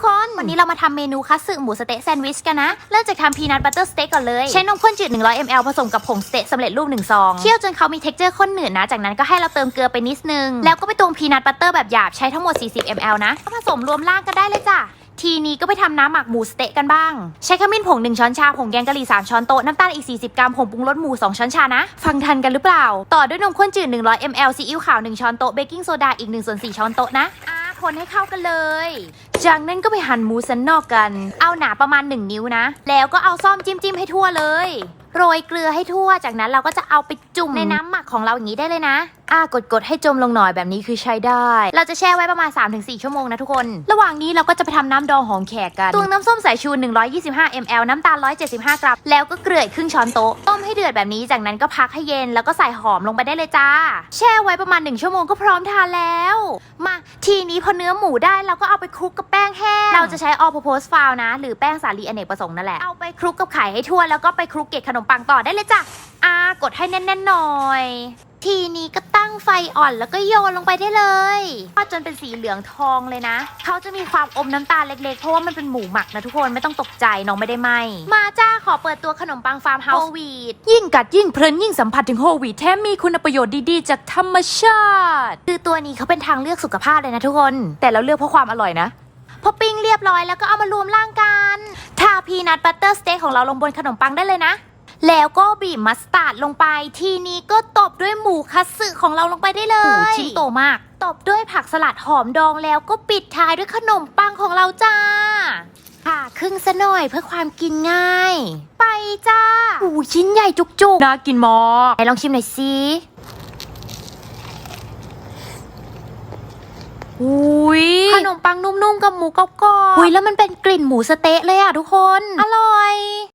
กคน วันนี้เรามาทำเมนูคัตสึหมูสะเต๊ะแซนด์วิชกันนะ เริ่มจากทำพีนัทบัตเตอร์สเต็กก่อนเลย ใช้นมข้นจืด 100 ml ผสมกับผงสเต๊ะสำเร็จรูป1ซอง เคี่ยวจนเขามีเท็กเจอร์ข้นหนืดนะ จากนั้นก็ให้เราเติมเกลือไปนิดนึง แล้วก็ไปตวงพีนัทบัตเตอร์แบบหยาบใช้ทั้งหมด 40 ml นะก็ผสมรวมล่างกันได้เลยจ้ะทีนี้ก็ไปทำน้ำหมักหมูสเต๊ะกันบ้าง ใช้ขมิ้นผง 1 ช้อนชา ผงแกงกะหรี่ 3 ช้อนโต๊ะ น้ำตาลอีก 40 กรัม ผงปรุงรสหมู 2 ช้อนชานะ ฟังทันกันหรือเปล่า ต่อด้วยนมข้นจืด 100 ml ซีอิ๊วขาว 1 ช้อนโต๊ะ เบกกิ้งโซดาอีก1ส่วน4ช้อนโต๊ะนะอ่าคนให้เข้ากันเลย จากนั้นก็ไปหั่นหมูสันนอกกัน เอาหนาประมาณ 1 นิ้วนะ แล้วก็เอาซ่อมจิ้มจิ้มๆให้ทั่วเลยโรยเกลือให้ทั่ว จากนั้นเราก็จะเอาไปจุ่มในน้ำหมักของเราอย่างนี้ได้เลยนะ อ่ากดกดๆให้จมลงหน่อยแบบนี้คือใช้ได้ เราจะแช่ไว้ประมาณ 3-4 ชั่วโมงนะทุกคน ระหว่างนี้เราก็จะไปทำน้ำดองหอมแขกกันตวงน้ำส้มสายชู 125 ml น้ำตาล 175 กรัม แล้วก็เกลืออีกครึ่งช้อนโต๊ะ ต้มให้เดือดแบบนี้ จากนั้นก็พักให้เย็น แล้วก็ใส่หอมลงไปได้เลยจ้า แช่ไว้ประมาณ 1 ชั่วโมงก็พร้อมทานแล้ว มาทีนี้พอเนื้อหมูได้เราก็เอาไปคลุกกับแป้งแห้ง เราจะใช้ all purpose flour นะ หรือแป้งสาลีอเนกประสงค์นั่นแหละ เอาไปคลุกกับไข่ให้ทั่วแล้วก็ไปคลุกเกล็ดขนมปังต่อได้เลยจ้ะอ่ากดให้แน่นๆหน่อย ทีนี้ก็ตั้งไฟอ่อนแล้วก็โยนลงไปได้เลยทอดจนเป็นสีเหลืองทองเลยนะ เขาจะมีความอมน้ำตาลเล็กๆ เพราะว่ามันเป็นหมูหมักนะทุกคนไม่ต้องตกใจน้องไม่ได้ไหม มาจ้าขอเปิดตัวขนมปังฟาร์มเฮาส์วีดยิ่งกัดยิ่งเพลินยิ่งสัมผัสถึงโฮลวีตแถมมีคุณประโยชน์ดีๆ จากธรรมชาติ คือตัวนี้เขาเป็นทางเลือกสุขภาพเลยนะทุกคน แต่เราเลือกเพราะความอร่อยนะพอปิ้งเรียบร้อยแล้วก็เอามารวมร่างกันทาพีนัทบัตเตอร์สเต็กของเราลงบนขนมปังได้เลยนะ แล้วก็บีบมัสตาร์ดลงไป ทีนี้ก็ตบด้วยหมูคัตสึของเราลงไปได้เลยโอ้ชิ้นโตมาก ตบด้วยผักสลัดหอมดองแล้วก็ปิดท้ายด้วยขนมปังของเราจ้าผ่าครึ่งซะหน่อยเพื่อความกินง่าย ไปจ้าโอ้ชิ้นใหญ่จุกๆน่ากินมากไหนลองชิมหน่อยสิอุ้ยขนมปังนุ่มๆกับหมูกรอบๆอุ้ยแล้วมันเป็นกลิ่นหมูสะเต๊ะเลยอะทุกคน อร่อย